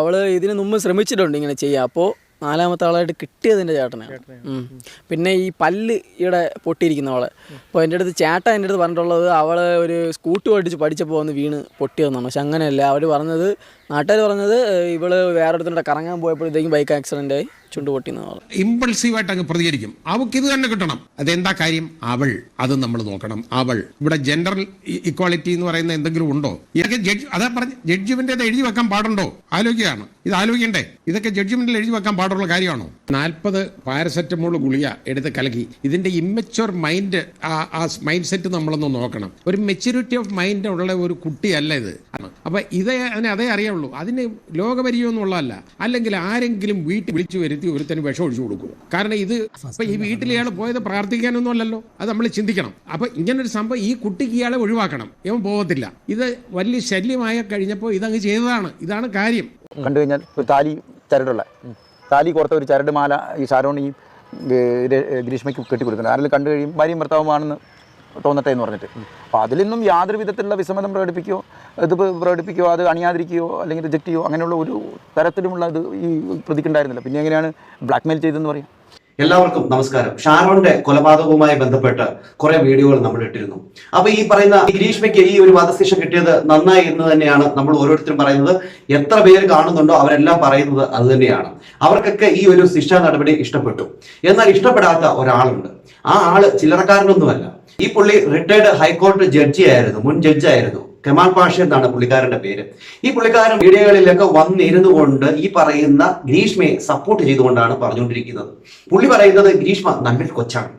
അവൾ ഇതിന് മുമ്പ് ശ്രമിച്ചിട്ടുണ്ട് ഇങ്ങനെ ചെയ്യാൻ. അപ്പോൾ നാലാമത്തെ ആളായിട്ട് കിട്ടിയതിന്റെ ചേട്ടനാണ് പിന്നെ ഈ പല്ല് ഇവിടെ പൊട്ടിയിരിക്കുന്ന അവളെ. അപ്പോൾ എന്റെ അടുത്ത് ചേട്ടൻ എന്റെ അടുത്ത് പറഞ്ഞിട്ടുള്ളത് അവൾ ഒരു സ്കൂട്ടി ഓടിച്ച് പഠിച്ചപ്പോൾ വന്ന് വീണ് പൊട്ടിയതെന്നാണ് പക്ഷെ അങ്ങനെയല്ല. അവർ പറഞ്ഞത് നാട്ടുകാർ പറഞ്ഞത് ഇവൾ വേറെ അടുത്തുണ്ട് കറങ്ങാൻ പോയപ്പോഴത്തേക്കും ബൈക്ക് ആക്സിഡന്റ് ആയി ചുണ്ട് ഇമ്പൾസീവ് ഇമ്പൾസീവായിട്ട് അങ്ങ് പ്രതികരിക്കും. അവൾക്ക് ഇത് തന്നെ കിട്ടണം. അതെന്താ കാര്യം? അവൾ. അത് നമ്മൾ നോക്കണം. അവൾ. ഇവിടെ ജെൻഡർ ഇക്വാളിറ്റി എന്ന് പറയുന്ന എന്തെങ്കിലും ഉണ്ടോ? ഇതൊക്കെ ജഡ്ജ് അതാ പറഞ്ഞ ജഡ്ജ്മെന്റ് എഴുതി വെക്കാൻ പാടുണ്ടോ? ആലോചിക്കുകയാണ്. ഇത് ആലോചിക്കണ്ടേ? ഇതൊക്കെ ജഡ്ജ്മെന്റിൽ എഴുതി വെക്കാൻ പാടുള്ള കാര്യമാണോ? നാൽപ്പത് പാരസെറ്റമോൾ ഗുളിക എടുത്ത് കലക്കി. ഇതിന്റെ ഇമ്മച്ചുവർ മൈൻഡ് ആ മൈൻഡ് സെറ്റ് നമ്മളൊന്ന് നോക്കണം. ഒരു മെച്യൂരിറ്റി ഓഫ് മൈൻഡ് ഉള്ള ഒരു കുട്ടിയല്ല ഇത്. അപ്പൊ ഇതേ അതിനെ അതേ അറിയുള്ളൂ അതിന് ലോകപരിചയമൊന്നും ഉള്ളതല്ല അല്ലെങ്കിൽ ആരെങ്കിലും വീട്ടിൽ വിളിച്ചു വരുത്തി ഒരുത്തന് വിഷം ഒഴിച്ചു കൊടുക്കുക കാരണം ഇത് അപ്പൊ ഈ വീട്ടിൽ ഇയാൾ പോയത് പ്രാർത്ഥിക്കാനൊന്നും അല്ലല്ലോ അത് നമ്മൾ ചിന്തിക്കണം. അപ്പൊ ഇങ്ങനൊരു സംഭവം ഈ കുട്ടിക്ക് ഇയാളെ ഒഴിവാക്കണം. ഇവൻ പോകത്തില്ല. ഇത് വലിയ ശല്യമായ കഴിഞ്ഞപ്പോൾ ഇതങ്ങ് ചെയ്തതാണ്. ഇതാണ് കാര്യം. കണ്ടു കഴിഞ്ഞാൽ താലി ചരടുള്ള. താലി കോർത്ത ഒരു ചരട് മാല ഈ ര- ഗ്രീഷ്മയ്ക്ക് കെട്ടിക്കൊടുക്കുന്നത് ആരെങ്കിലും കണ്ടു കഴിയും ഭാര്യയും ഭർത്താവുമാണെന്ന് തോന്നട്ടെ എന്ന് പറഞ്ഞിട്ട്. അപ്പോൾ അതിലൊന്നും യാതൊരു വിധത്തിലുള്ള വിസമ്മതം പ്രകടിപ്പിക്കുകയോ ഇത് പ്ര- പ്രകടിപ്പിക്കുകയോ അത് അണിയാതിരിക്കുകയോ അല്ലെങ്കിൽ റിജക്റ്റ് ചെയ്യുകയോ അങ്ങനെയുള്ള ഒരു തരത്തിലുമുള്ള ഇത് ഈ പ്രതിക്കുണ്ടായിരുന്നില്ല. പിന്നെ എങ്ങനെയാണ് ബ്ലാക്ക്മെയിൽ ചെയ്തതെന്ന് പറയാം? എല്ലാവർക്കും നമസ്കാരം. ഷാരോന്റെ കൊലപാതകവുമായി ബന്ധപ്പെട്ട് കുറെ വീഡിയോകൾ നമ്മൾ ഇട്ടിരുന്നു. അപ്പൊ ഈ പറയുന്ന ഗ്രീഷ്മയ്ക്ക് ഈ ഒരു വധശിക്ഷ കിട്ടിയത് നന്നായി എന്ന് തന്നെയാണ് നമ്മൾ ഓരോരുത്തരും പറയുന്നത്. എത്ര പേര് കാണുന്നുണ്ടോ അവരെല്ലാം പറയുന്നത് അത് തന്നെയാണ്. അവർക്കൊക്കെ ഈ ഒരു ശിക്ഷാ നടപടി ഇഷ്ടപ്പെട്ടു. എന്നാൽ ഇഷ്ടപ്പെടാത്ത ഒരാളുണ്ട്. ആ ആൾ ചില്ലറക്കാരനൊന്നുമല്ല. ഈ പുള്ളി റിട്ടയർഡ് ഹൈക്കോടതി ജഡ്ജിയായിരുന്നു മുൻ ജഡ്ജായിരുന്നു കെമാൽ പാഷ എന്നാണ് പുള്ളിക്കാരന്റെ പേര്. ഈ പുള്ളിക്കാരൻ വീഡിയോകളിലൊക്കെ വന്നിരുന്നു കൊണ്ട് ഈ പറയുന്ന ഗ്രീഷ്മയെ സപ്പോർട്ട് ചെയ്തുകൊണ്ടാണ് പറഞ്ഞുകൊണ്ടിരിക്കുന്നത്. പുള്ളി പറയുന്നത് ഗ്രീഷ്മ നല്ലൊരു കൊച്ചാണ്.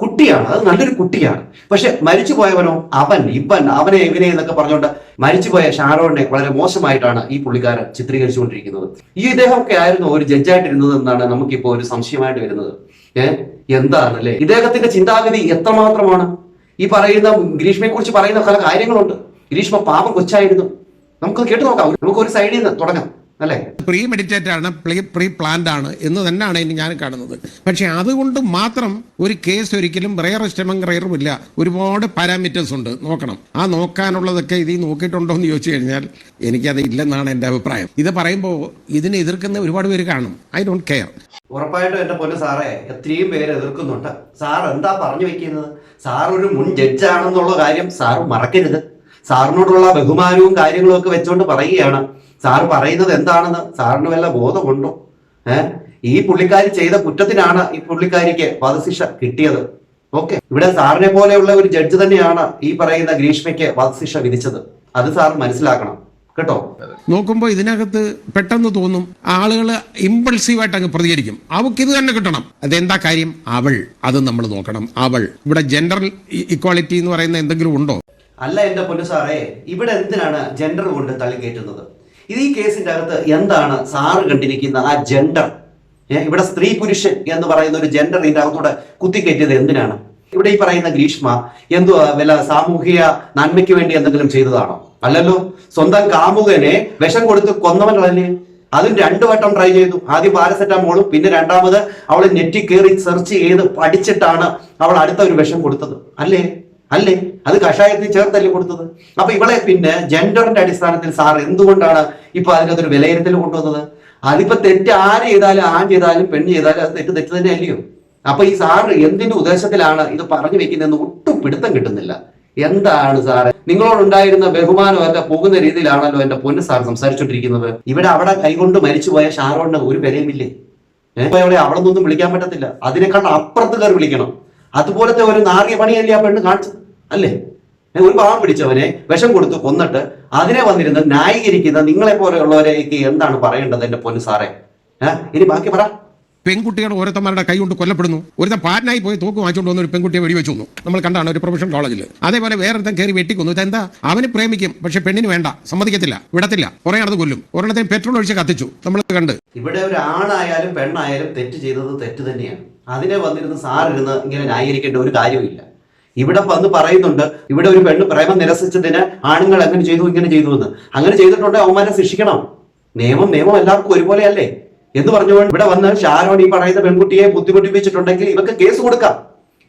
കുട്ടിയാണ്. അത് നല്ലൊരു കുട്ടിയാണ്. പക്ഷെ മരിച്ചു പോയവനോ അവൻ ഇവൻ അവനെ ഇവനെ എന്നൊക്കെ പറഞ്ഞുകൊണ്ട് മരിച്ചുപോയ ഷാരോണിനെ വളരെ മോശമായിട്ടാണ് ഈ പുള്ളിക്കാരൻ ചിത്രീകരിച്ചുകൊണ്ടിരിക്കുന്നത്. ഈ ഇദ്ദേഹമൊക്കെ ആയിരുന്നു ഒരു ജഡ്ജായിട്ടിരുന്നത് എന്നാണ് നമുക്കിപ്പോ ഒരു സംശയമായിട്ട് വരുന്നത്. ഏഹ് എന്താണ് അല്ലേ? ഇദ്ദേഹത്തിന്റെ ചിന്താഗതി എത്രമാത്രമാണ്? ഈ പറയുന്ന ഗ്രീഷ്മയെ കുറിച്ച് പറയുന്ന പല കാര്യങ്ങളുണ്ട്. ഗ്രീഷ്മ പാപം കൊച്ചായിരുന്നു. നമുക്ക് കേട്ടു നോക്കാം. നമുക്ക് ഒരു സൈഡിൽ നിന്ന് തുടങ്ങാം. അല്ലേ? പ്രീ മെഡിറ്റേറ്റ് ആണ് പ്രീ പ്രീ പ്ലാൻഡ് ആണ് എന്ന് തന്നെയാണ് ഇനി ഞാൻ കാണുന്നത്. പക്ഷെ അതുകൊണ്ട് മാത്രം ഒരു കേസ് ഒരിക്കലും റെയറസ്റ്റ് എമംഗ് റെയറും ഇല്ല. ഒരുപാട് പാരാമീറ്റേഴ്സ് ഉണ്ട്. നോക്കണം. ആ നോക്കാനുള്ളതൊക്കെ ഇതിൽ നോക്കിയിട്ടുണ്ടോ എന്ന് ചോദിച്ചു കഴിഞ്ഞാൽ എനിക്കത് ഇല്ലെന്നാണ് എന്റെ അഭിപ്രായം. ഇത് പറയുമ്പോൾ ഇതിനെ എതിർക്കുന്ന ഒരുപാട് പേര് കാണും. ഐ ഡോണ്ട് കെയർ ഉറപ്പായിട്ടും എന്റെ പോലെ സാറേ എത്രയും പേര് എതിർക്കുന്നുണ്ട്. സാർ എന്താ പറഞ്ഞു വെക്കുന്നത്? സാർ ഒരു മുൻ ജഡ്ജാണെന്നുള്ള കാര്യം സാർ മറക്കരുത്. സാറിനോടുള്ള ബഹുമാനവും കാര്യങ്ങളും ഒക്കെ വെച്ചുകൊണ്ട് പറയുകയാണ്. സാർ പറയുന്നത് എന്താണെന്ന് സാറിന് വല്ല ബോധമുണ്ടോ? ഏഹ് ഈ പുള്ളിക്കാരി ചെയ്ത കുറ്റത്തിനാണ് ഈ പുള്ളിക്കാരിക്ക് വധശിക്ഷ കിട്ടിയത്. ഓക്കെ. ഇവിടെ സാറിനെ പോലെയുള്ള ഒരു ജഡ്ജ് തന്നെയാണ് ഈ പറയുന്ന ഗ്രീഷ്മയ്ക്ക് വധശിക്ഷ വിധിച്ചത്. അത് സാർ മനസ്സിലാക്കണം. കേട്ടോ? നോക്കുമ്പോൾ ഇതിനകത്ത് പെട്ടെന്ന് തോന്നും ആളുകൾ ഇമ്പൾസീവായിട്ട് അങ്ങ് പ്രതികരിക്കും. അവൾക്ക് ഇത് തന്നെ കിട്ടണം. അതെന്താ കാര്യം? അവൾ. അത് നമ്മൾ നോക്കണം. അവൾ. ഇവിടെ ജെൻഡർ ഇക്വാളിറ്റി എന്ന് പറയുന്ന എന്തെങ്കിലും ഉണ്ടോ? അല്ല എന്റെ പൊന്നു സാറേ ഇവിടെ എന്തിനാണ് ജെൻഡർ കൊണ്ട് തള്ളിക്കയറ്റുന്നത് ഇത് ഈ കേസിന്റെ അകത്ത് എന്താണ് സാറ് കണ്ടിരിക്കുന്ന ആ ജെൻഡർ ഇവിടെ സ്ത്രീ പുരുഷൻ എന്ന് പറയുന്ന ഒരു ജെൻഡർ ഇതിന്റെ അകത്തൂടെ കുത്തിക്കയറ്റിയത് എന്തിനാണ്? ഇവിടെ ഈ പറയുന്ന ഗ്രീഷ്മ എന്തുവാ വല്ല സാമൂഹിക നന്മയ്ക്ക് വേണ്ടി എന്തെങ്കിലും ചെയ്തതാണോ? അല്ലല്ലോ സ്വന്തം കാമുകനെ വിഷം കൊടുത്ത് കൊന്നവനല്ലേ? അതും രണ്ടു വട്ടം ട്രൈ ചെയ്തു. ആദ്യം പാരസെറ്റാമോളും പിന്നെ രണ്ടാമത് അവൾ നെറ്റി കയറി സെർച്ച് ചെയ്ത് പഠിച്ചിട്ടാണ് അവൾ അടുത്ത ഒരു വിഷം കൊടുത്തത്. അല്ലേ? അല്ലേ? അത് കഷായത്തിൽ ചേർത്തല്ലേ കൊടുത്തത്? അപ്പൊ ഇവളെ പിന്നെ ജെൻഡറിന്റെ അടിസ്ഥാനത്തിൽ സാർ എന്തുകൊണ്ടാണ് ഇപ്പൊ അതിനകത്തൊരു വിലയിരുത്തൽ കൊണ്ടുവന്നത്? അതിപ്പോ തെറ്റ് ആര് ചെയ്താലും ആൺ ചെയ്താലും പെണ്ണ് ചെയ്താലും അത് തെറ്റ് തെറ്റ് തന്നെ അല്ലയോ അപ്പൊ ഈ സാർ എന്തിന്റെ ഉദ്ദേശത്തിലാണ് ഇത് പറഞ്ഞു വെക്കുന്നതെന്ന് ഒട്ടും പിടുത്തം കിട്ടുന്നില്ല. എന്താണ് സാറ്? നിങ്ങളോടുണ്ടായിരുന്ന ബഹുമാനമൊക്കെ പോകുന്ന രീതിയിലാണല്ലോ എന്റെ പൊന്ന് സാർ സംസാരിച്ചോണ്ടിരിക്കുന്നത്. ഇവിടെ അവിടെ കൈകൊണ്ട് മരിച്ചുപോയ ഷാറോണിന് ഒരു വിലയുമില്ലേ? ഇപ്പൊ അവിടെ അവിടെ നിന്നൊന്നും വിളിക്കാൻ പറ്റത്തില്ല. അതിനേക്കാൾ അപ്പുറത്ത് കയറി വിളിക്കണം. അതുപോലത്തെ ഒരു നാറിയ പണിയല്ലേ ആ പെണ്ണ് കാണിച്ചത്? അല്ലേ? ഞാൻ ഒരു പാവം പിടിച്ചവനെ വിഷം കൊടുത്തു കൊന്നിട്ട് അതിനെ വന്നിരുന്ന് ന്യായീകരിക്കുന്ന നിങ്ങളെ പോലെയുള്ളവരേക്ക് എന്താണ് പറയേണ്ടത് എന്റെ പൊന്ന് സാറേ? ഇനി ബാക്കി പറ. പെൺകുട്ടികൾ ഓരോരുത്തന്മാരുടെ കൈ കൊണ്ട് കൊല്ലപ്പെടുന്നു. ഒരുത്തൻ പാറ്റനായി പോയി തോക്ക് വാങ്ങിച്ചുകൊണ്ട് വന്ന ഒരു പെൺകുട്ടിയെ വെടിവെച്ചു വന്നു. നമ്മൾ കണ്ടാണ് ഒരു പ്രൊഫഷണൽ കോളേജിൽ. അതേപോലെ വേറൊരുത്തൻ കയറി വെട്ടിക്കൊന്നു. ഇതെന്താ അവന് പ്രേമിക്കും പക്ഷെ പെണ്ണിന് വേണ്ട. സമ്മതിക്കത്തില്ല വിടത്തില്ല. കുറെ നടന്ന് കൊല്ലും. ഒരെണ്ണത്തിന് പെട്രോൾ ഒഴിച്ച് കത്തിച്ചു. നമ്മൾ കണ്ട്. ഇവിടെ ഒരു ആണായാലും പെണ്ണായാലും തെറ്റ് ചെയ്തത് തെറ്റ് തന്നെയാണ്. അതിനെ വന്നിരുന്ന് സാറിരുന്ന് ഇങ്ങനെ ന്യായീകരിക്കേണ്ട ഒരു കാര്യമില്ല ഇവിടെ വന്ന് പറയുന്നുണ്ട് ഇവിടെ ഒരു പെണ്ണ് പ്രേമം നിരസിച്ചതിന് ആണുങ്ങൾ അങ്ങനെ ചെയ്തു ഇങ്ങനെ ചെയ്തു എന്ന്. അങ്ങനെ ചെയ്തിട്ടുണ്ടെങ്കിൽ അവന്മാരെ ശിക്ഷിക്കണം. നിയമം നിയമം എല്ലാവർക്കും ഒരുപോലെയല്ലേ? എന്ന് പറഞ്ഞുകൊണ്ട് ഇവിടെ വന്ന് ഷാരോൺ ഈ പറയുന്ന പെൺകുട്ടിയെ ബുദ്ധിമുട്ടിപ്പിച്ചിട്ടുണ്ടെങ്കിൽ ഇവർക്ക് കേസ് കൊടുക്കാം.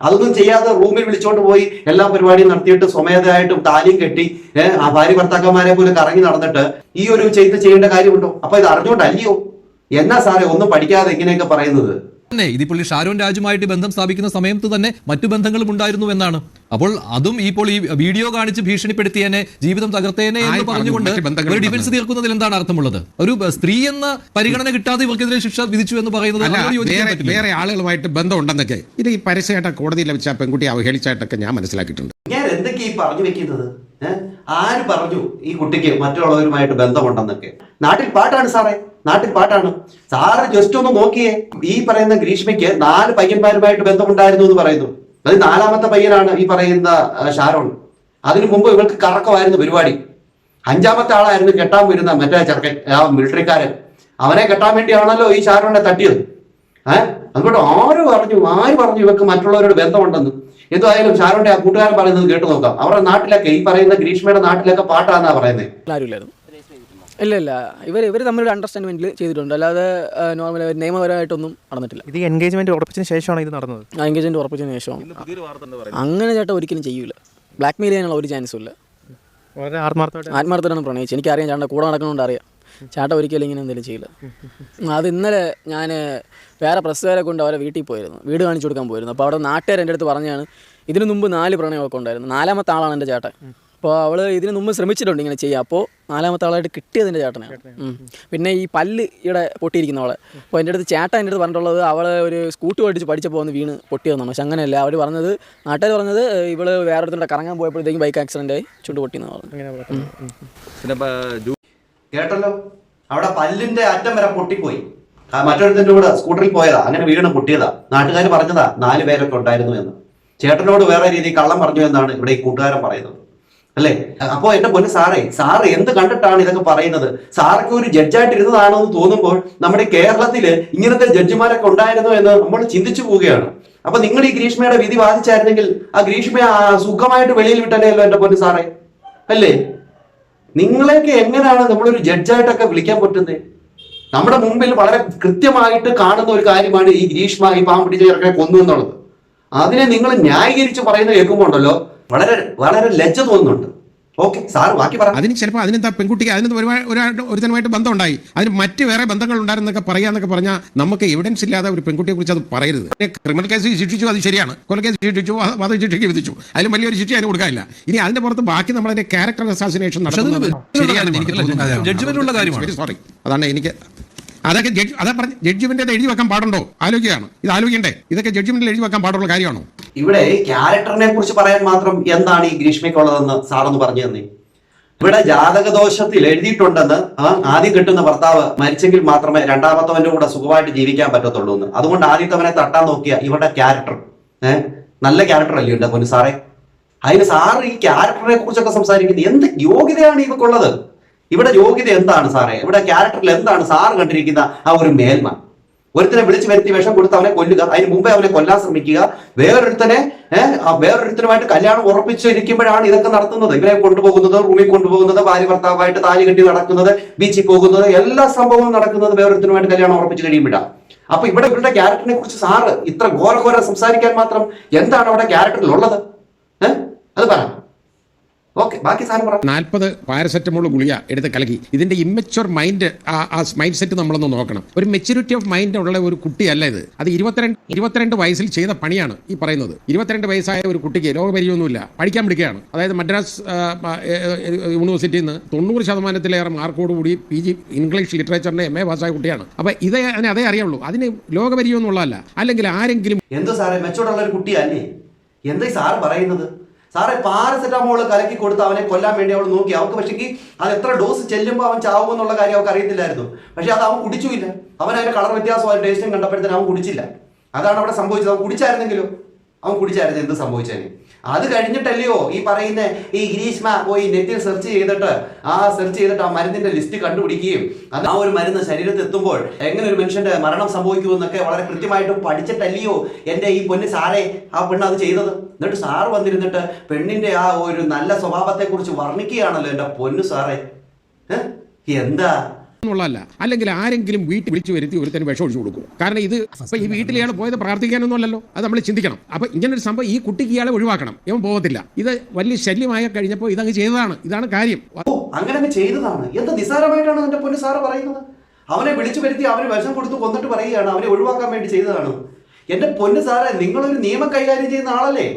അതൊന്നും ചെയ്യാതെ റൂമിൽ വിളിച്ചോണ്ട് പോയി എല്ലാ പരിപാടിയും നടത്തിയിട്ട് സ്വമേധയായിട്ടും താലിയും കെട്ടി ആ ഭാര്യ ഭർത്താക്കന്മാരെ പോലെ കറങ്ങി നടന്നിട്ട് ഈ ഒരു ചെയ്ത് ചെയ്യേണ്ട കാര്യമുണ്ടോ? അപ്പൊ ഇത് അറിഞ്ഞോണ്ടല്ലയോ എന്നാ സാറേ ഒന്നും പഠിക്കാതെ ഇങ്ങനെയൊക്കെ പറയുന്നത്? തന്നെ. ഇതിപ്പോൾ ഈ ഷാരോൺ രാജുമായിട്ട് ബന്ധം സ്ഥാപിക്കുന്ന സമയത്ത് തന്നെ മറ്റു ബന്ധങ്ങളും ഉണ്ടായിരുന്നു എന്നാണ്. അപ്പോൾ അതും ഇപ്പോൾ ഈ വീഡിയോ കാണിച്ച് ഭീഷണിപ്പെടുത്തിയനെ ജീവിതം തകർത്തേനെ എന്ന് പറഞ്ഞു പറഞ്ഞുകൊണ്ട് ഒരു ഡിഫൻസ് തീർക്കുന്നതിൽ എന്താണ് അർത്ഥമുള്ളത്? ഒരു സ്ത്രീ എന്ന പരിഗണന കിട്ടാതെ ഇവർക്കെതിരെ ശിക്ഷ വിധിച്ചു എന്ന് പറയുന്നത് വേറെ പറ്റില്ല. വേറെ ആളുകളുമായിട്ട് ബന്ധമുണ്ടെന്നൊക്കെ. ഇത് ഈ പരസ്യമായിട്ട് കോടതിയിൽ വെച്ച പെൺകുട്ടി അവഹേളിച്ചായിട്ടൊക്കെ ഞാൻ മനസ്സിലാക്കിയിട്ടുണ്ട്. ഞാൻ എന്തൊക്കെ ഈ പറഞ്ഞു വെക്കുന്നത്? ആര് പറഞ്ഞു ഈ കുട്ടിക്ക് മറ്റുള്ളവരുമായിട്ട് ബന്ധമുണ്ടെന്നൊക്കെ? നാട്ടിൽ പാട്ടാണ് സാറേ. നാട്ടിൽ പാട്ടാണ്. സാറ് ജസ്റ്റ് ഒന്ന് നോക്കിയേ. ഈ പറയുന്ന ഗ്രീഷ്മയ്ക്ക് നാല് പയ്യന്മാരുമായിട്ട് ബന്ധമുണ്ടായിരുന്നു എന്ന് പറയുന്നു. അത് നാലാമത്തെ പയ്യനാണ് ഈ പറയുന്ന ഷാരോൺ. അതിനു മുമ്പ് ഇവൾക്ക് കറക്കമായിരുന്നു പരിപാടി. അഞ്ചാമത്തെ ആളായിരുന്നു കെട്ടാൻ വരുന്ന മറ്റേ ചെറുക്കൻ ആ മിലിറ്ററിക്കാരൻ അവനെ കെട്ടാൻ വേണ്ടിയാണല്ലോ ഈ ഷാരോണിനെ തട്ടിയത്. ഏഹ് അതുകൊണ്ട് ആര് പറഞ്ഞു ആര് പറഞ്ഞു ഇവർക്ക് മറ്റുള്ളവരോട് ബന്ധമുണ്ടെന്ന്? എന്തായാലും ഷാരോന്റെ ആ കൂട്ടുകാരൻ പറയുന്നത് കേട്ടു നോക്കാം. അവരുടെ നാട്ടിലൊക്കെ ഈ പറയുന്ന ഗ്രീഷ്മയുടെ നാട്ടിലൊക്കെ പാട്ടാന്നാ പറയുന്നത് ഇല്ല ഇല്ല ഇവർ ഇവർ തമ്മിലൊരു അണ്ടർസ്റ്റാൻഡ്മെന്റിൽ ചെയ്തിട്ടുണ്ട്. അല്ലാതെ നോർമൽ നിയമപരമായിട്ടൊന്നും നടന്നിട്ടില്ല. ഇത് എൻഗേജ്മെന്റ് ഉറപ്പിച്ചതിന് ശേഷമാണ് ഇത് നടന്നത്? ആ എൻഗേജ്മെന്റ് ഉറപ്പിച്ചതിന് ശേഷം അങ്ങനെ ചേട്ടാ ഒരിക്കലും ചെയ്യൂല. ബ്ലാക്ക് മെയിൽ ചെയ്യാനുള്ള ഒരു ചാൻസും ഇല്ല. വളരെ ആത്മാർത്ഥമായിട്ട് ആത്മാർത്ഥമാണ് പ്രണയിച്ച് എനിക്കറിയാം ചേട്ടന്റെ കൂടെ നടക്കണോണ്ട് അറിയാം. ചേട്ടാ ഒരിക്കലും ഇങ്ങനെ എന്തെങ്കിലും ചെയ്യില്ല. അത് ഇന്നലെ ഞാൻ വേറെ പ്രസ്സുകാരെ കൊണ്ട് അവരെ വീട്ടിൽ പോയിരുന്നു. വീട് കാണിച്ചു കൊടുക്കാൻ പോയിരുന്നു. അപ്പോൾ അവിടെ നാട്ടുകാർ എന്റെ അടുത്ത് പറഞ്ഞാണ് ഇതിനു മുമ്പ് നാല് പ്രണയമൊക്കെ ഉണ്ടായിരുന്നു. നാലാമത്തെ ആളാണ് എന്റെ ചേട്ടൻ. അപ്പോൾ അവൾ ഇതിന് മുമ്പ് ശ്രമിച്ചിട്ടുണ്ട് ഇങ്ങനെ ചെയ്യുക അപ്പോൾ നാലാമത്തെ ആളായിട്ട് കിട്ടിയതിന്റെ ചേട്ടനാണ്. പിന്നെ ഈ പല്ല് ഇവിടെ പൊട്ടിയിരിക്കുന്ന അവളെ. അപ്പോൾ എന്റെ അടുത്ത് ചേട്ടൻ എന്റെ അടുത്ത് പറഞ്ഞിട്ടുള്ളത് അവൾ ഒരു സ്കൂട്ടി ഓടിച്ച് പഠിച്ചപ്പോൾ ഒന്ന് വീണ് പൊട്ടിയതെന്നാണ് പക്ഷെ അങ്ങനെയല്ല. അവർ പറഞ്ഞത് നാട്ടുകാർ പറഞ്ഞത് ഇവൾ വേറെ ഒരുത്തരുടെ കറങ്ങാൻ പോയപ്പോഴത്തേക്കും ബൈക്ക് ആക്സിഡന്റ് ആയി ചുണ്ട് പൊട്ടിയെന്ന് പറഞ്ഞു. കേട്ടല്ലോ? അവിടെ പല്ലിന്റെ അറ്റം വരെ പൊട്ടിപ്പോയി. ആ മറ്റൊരുത്തിന്റെ കൂടെ സ്കൂട്ടറിൽ പോയതാ. അങ്ങനെ വീണ് പൊട്ടിയതാ. നാട്ടുകാർ പറഞ്ഞതാ നാല് പേരൊക്കെ ഉണ്ടായിരുന്നു എന്ന്. ചേട്ടനോട് വേറെ രീതിയിൽ കള്ളം പറഞ്ഞു എന്നാണ് ഇവിടെ ഈ കൂട്ടുകാരൻ പറയുന്നത്. അല്ലേ? അപ്പോ എന്റെ പൊന്ന് സാറേ സാറ് എന്ത് കണ്ടിട്ടാണ് ഇതൊക്കെ പറയുന്നത്? സാറൊക്കെ ഒരു ജഡ്ജായിട്ട് ഇരുന്നതാണോ എന്ന് തോന്നുമ്പോൾ നമ്മുടെ കേരളത്തിൽ ഇങ്ങനത്തെ ജഡ്ജിമാരൊക്കെ ഉണ്ടായിരുന്നു എന്ന് നമ്മൾ ചിന്തിച്ചു പോവുകയാണ്. അപ്പൊ നിങ്ങൾ ഈ ഗ്രീഷ്മയുടെ വിധി വാദിച്ചായിരുന്നെങ്കിൽ ആ ഗ്രീഷ്മയെ സുഖമായിട്ട് വെളിയിൽ വിട്ടല്ലേല്ലോ എന്റെ പൊന്ന് സാറേ? അല്ലേ? നിങ്ങളെയൊക്കെ എങ്ങനെയാണ് നമ്മളൊരു ജഡ്ജായിട്ടൊക്കെ വിളിക്കാൻ പറ്റുന്നത്? നമ്മുടെ മുമ്പിൽ വളരെ കൃത്യമായിട്ട് കാണുന്ന ഒരു കാര്യമാണ് ഈ ഗ്രീഷ്മ ഈ പാമ്പ് ഇറക്കെ കൊന്നു എന്നുള്ളത്. അതിനെ നിങ്ങൾ ന്യായീകരിച്ച് പറയുന്ന കേൾക്കുമ്പോൾ ഉണ്ടല്ലോ വളരെ വളരെ ലജ്ജ തോന്നുന്നുണ്ട്. ഓക്കെ സാർ ബാക്കി പറ. അതിന് ചിലപ്പോൾ അതിനെന്താ പെൺകുട്ടിക്ക് അതിന് ഒരുതനുമായിട്ട് ബന്ധം ഉണ്ടായി ബന്ധമുണ്ടായി. അതിന് മറ്റ് വേറെ ബന്ധങ്ങൾ ഉണ്ടായിരുന്നൊക്കെ പറയാന്നൊക്കെ പറഞ്ഞാൽ നമുക്ക് എവിഡൻസ് ഇല്ലാതെ ഒരു പെൺകുട്ടിയെ കുറിച്ച് അത് പറയരുത്. ക്രിമിനൽ കേസ് ശിക്ഷിച്ചു അത് ശരിയാണ്. കൊലക്കേസ് ശിക്ഷിച്ചു വാദ വധ വിധിച്ചു. അതിലും വലിയൊരു ശിക്ഷ അതിന് കൊടുക്കാനില്ല. ഇനി അതിന്റെ പുറത്ത് ബാക്കി നമ്മളതിന്റെ ക്യാരക്ടർ അസാസിനേഷൻ നടത്തുന്നത് ശരിയാണ്. എനിക്ക് തോന്നുന്നു Judgment ഉള്ള കാര്യമാണ്. Very അതാണ് എനിക്ക് അതൊക്കെ ജഡ്ജ് അതാ പറഞ്ഞ ജഡ്ജ്മെന്റ് എഴുതി വെക്കാൻ പാടുണ്ടോ? ആലോചിക്കുകയാണ്. ഇത് ആലോചിക്കണ്ടേ? ഇതൊക്കെ ജഡ്ജ്മെന്റിൽ എഴുതി വെക്കാൻ പാടുള്ള കാര്യമാണോ? ഇവിടെ ക്യാരക്ടറിനെ കുറിച്ച് പറയാൻ മാത്രം എന്താണ് ഈ ഗ്രീഷ്മയ്ക്കുള്ളതെന്ന് സാറൊന്ന് പറഞ്ഞു തന്നെ. ഇവിടെ ജാതകദോഷത്തിൽ എഴുതിയിട്ടുണ്ടെന്ന് ആദ്യം കിട്ടുന്ന ഭർത്താവ് മരിച്ചെങ്കിൽ മാത്രമേ രണ്ടാമത്തവന്റെ കൂടെ സുഖമായിട്ട് ജീവിക്കാൻ പറ്റത്തുള്ളൂ എന്ന്. അതുകൊണ്ട് ആദ്യത്തവനെ തട്ടാൻ നോക്കിയ ഇവരുടെ ക്യാരക്ടർ. ഏഹ് നല്ല ക്യാരക്ടർ അല്ലേ ഉണ്ട് പൊന്നു സാറേ? അതിന് സാറ് ഈ ക്യാരക്ടറിനെ കുറിച്ചൊക്കെ സംസാരിക്കുന്നത് എന്ത് യോഗ്യതയാണ് ഇവക്കുള്ളത്? ഇവിടെ യോഗ്യത എന്താണ് സാറേ? ഇവിടെ ക്യാരക്ടറിൽ എന്താണ് സാർ കണ്ടിരിക്കുന്ന ആ ഒരു മേൽമ? ഒരുത്തനെ വിളിച്ചു വരുത്തി വിഷം കൊടുത്ത് അവനെ കൊല്ലുക അതിന് മുമ്പേ അവനെ കൊല്ലാൻ ശ്രമിക്കുക. വേറൊരുത്തനെ വേറൊരുത്തനുമായിട്ട് കല്യാണം ഉറപ്പിച്ചിരിക്കുമ്പോഴാണ് ഇതൊക്കെ നടത്തുന്നത്. ഇവരെ കൊണ്ടുപോകുന്നത് റൂമിൽ കൊണ്ടുപോകുന്നത് ഭാര്യ ഭർത്താവായിട്ട് താലി കെട്ടി നടക്കുന്നത് ബീച്ചിൽ പോകുന്നത് എല്ലാ സംഭവവും നടക്കുന്നത് വേറൊരുത്തനുമായിട്ട് കല്യാണം ഉറപ്പിച്ച് കഴിയുമ്പോഴാണ് അപ്പൊ ഇവിടെ ഇവരുടെ ക്യാരക്ടറിനെ കുറിച്ച് സാറ് ഇത്ര ഘോര ഘോര സംസാരിക്കാൻ മാത്രം എന്താണ് അവിടെ ക്യാരക്ടറിൽ ഉള്ളത്? ഏഹ് അത് പറ. ഓക്കെ ബാക്കി സാധനം നാൽപ്പത് പാരസെറ്റമോൾ ഗുളിക എടുത്ത് കലക്കി. ഇതിന്റെ ഇമ്മച്വർ മൈൻഡ് ആ മൈൻഡ് സെറ്റ് നമ്മളൊന്ന് നോക്കണം. ഒരു മെച്യൂരിറ്റി ഓഫ് മൈൻഡ് ഉള്ള ഒരു കുട്ടിയല്ല ഇത്. അത് ഇരുപത്തിരണ്ട് ഇരുപത്തിരണ്ട് വയസ്സിൽ ചെയ്ത പണിയാണ് ഈ പറയുന്നത്. ഇരുപത്തിരണ്ട് വയസ്സായ ഒരു കുട്ടിക്ക് രോഗപരിയൊന്നുമില്ല പഠിക്കാൻ പിടിക്കുകയാണ് അതായത് മദ്രാസ് യൂണിവേഴ്സിറ്റിയിൽ നിന്ന് തൊണ്ണൂറ് ശതമാനത്തിലേറെ മാർക്കോടുകൂടി പി ജി ഇംഗ്ലീഷ് ലിറ്ററേച്ചറിന്റെ എം എ പാസ്സായ കുട്ടിയാണ്. അപ്പൊ ഇതേ അതിനെ അതേ അറിയുള്ളൂ. അതിന് ലോകപരിയൊന്നുള്ളതല്ല അല്ലെങ്കിൽ ആരെങ്കിലും എന്തോ സാറേ? മെച്ചോടുള്ള ഒരു കുട്ടിയല്ലേ? എന്താ സാർ സാറ് പറയുന്നത്? സാറേ പാരസെറ്റാമോൾ കലക്കി കൊടുത്ത് അവനെ കൊല്ലാൻ വേണ്ടി അവൾ നോക്കി. അവൾക്ക് പക്ഷേ അത് എത്ര ഡോസ് ചെല്ലുമ്പോൾ അവൻ ചാവും എന്നുള്ള കാര്യം അവൾക്ക് അറിയത്തില്ലായിരുന്നു. പക്ഷെ അത് അവൻ കുടിച്ചുമില്ല. അവൻ അതിന്റെ കളർ വ്യത്യാസം അവൻ ടേസ്റ്റും കണ്ടപ്പോഴത്തേനും അവൻ കുടിച്ചില്ല. അതാണ് അവിടെ സംഭവിച്ചത്. അവൻ കുടിച്ചായിരുന്നെങ്കിലോ? അവൻ കുടിച്ചായിരുന്നു. എന്ത് സംഭവിച്ചേനെ അത് കഴിഞ്ഞിട്ടല്ലയോ ഈ പറയുന്ന ഈ ഗ്രീഷ്മ പോയി നെറ്റിൽ സെർച്ച് ചെയ്തിട്ട് ആ സെർച്ച് ചെയ്തിട്ട് ആ മരുന്നിന്റെ ലിസ്റ്റ് കണ്ടുപിടിക്കുകയും അത് ആ ഒരു മരുന്ന് ശരീരത്തിൽ എത്തുമ്പോൾ എങ്ങനെ ഒരു മനുഷ്യന്റെ മരണം സംഭവിക്കുമെന്നൊക്കെ വളരെ കൃത്യമായിട്ട് പഠിച്ചിട്ടല്ലയോ എന്റെ ഈ പൊന്ന് സാറേ ആ പെണ്ണ് അത് ചെയ്തത്? എന്നിട്ട് സാറ് വന്നിരുന്നിട്ട് പെണ്ണിന്റെ ആ ഒരു നല്ല സ്വഭാവത്തെ കുറിച്ച് വർണിക്കുകയാണല്ലോ എന്റെ പൊന്നു സാറേ? എന്താ? എന്നുള്ളതല്ല. അല്ലെങ്കിൽ ആരെങ്കിലും വീട്ടിൽ വിളിച്ചു വരുത്തി ഒരുത്തന് വിഷം ഒഴിച്ചു കൊടുക്കും. കാരണം ഇത് അപ്പൊ ഈ വീട്ടിലെയാണ് പോയത് പോയത് പ്രാർത്ഥിക്കാനൊന്നുമല്ലല്ലോ. അത് നമ്മൾ ചിന്തിക്കണം. അപ്പൊ ഇങ്ങനൊരു സംഭവം ഈ കുട്ടിക്ക് ഇയാളെ ഒഴിവാക്കണം. ഇവൻ പോകത്തില്ല ഇത് വലിയ ശല്യമായ കഴിഞ്ഞപ്പോൾ ഇതങ്ങ് ചെയ്തതാണ്. ഇതാണ് കാര്യം. അങ്ങനെ ചെയ്തതാണ്. എന്ത് നിസാരമായിട്ടാണ് എന്റെ പൊന്നു സാറ് പറയുന്നത്? അവനെ വിളിച്ചു വരുത്തി അവന് വിഷം കൊടുത്ത് കൊന്നിട്ട് പറയുകയാണ്. അവനെ ഒഴിവാക്കാൻ വേണ്ടി ചെയ്തതാണ്. എന്റെ പൊന്നു സാറേ നിങ്ങളൊരു നിയമം കൈകാര്യം ചെയ്യുന്ന ആളല്ലേ?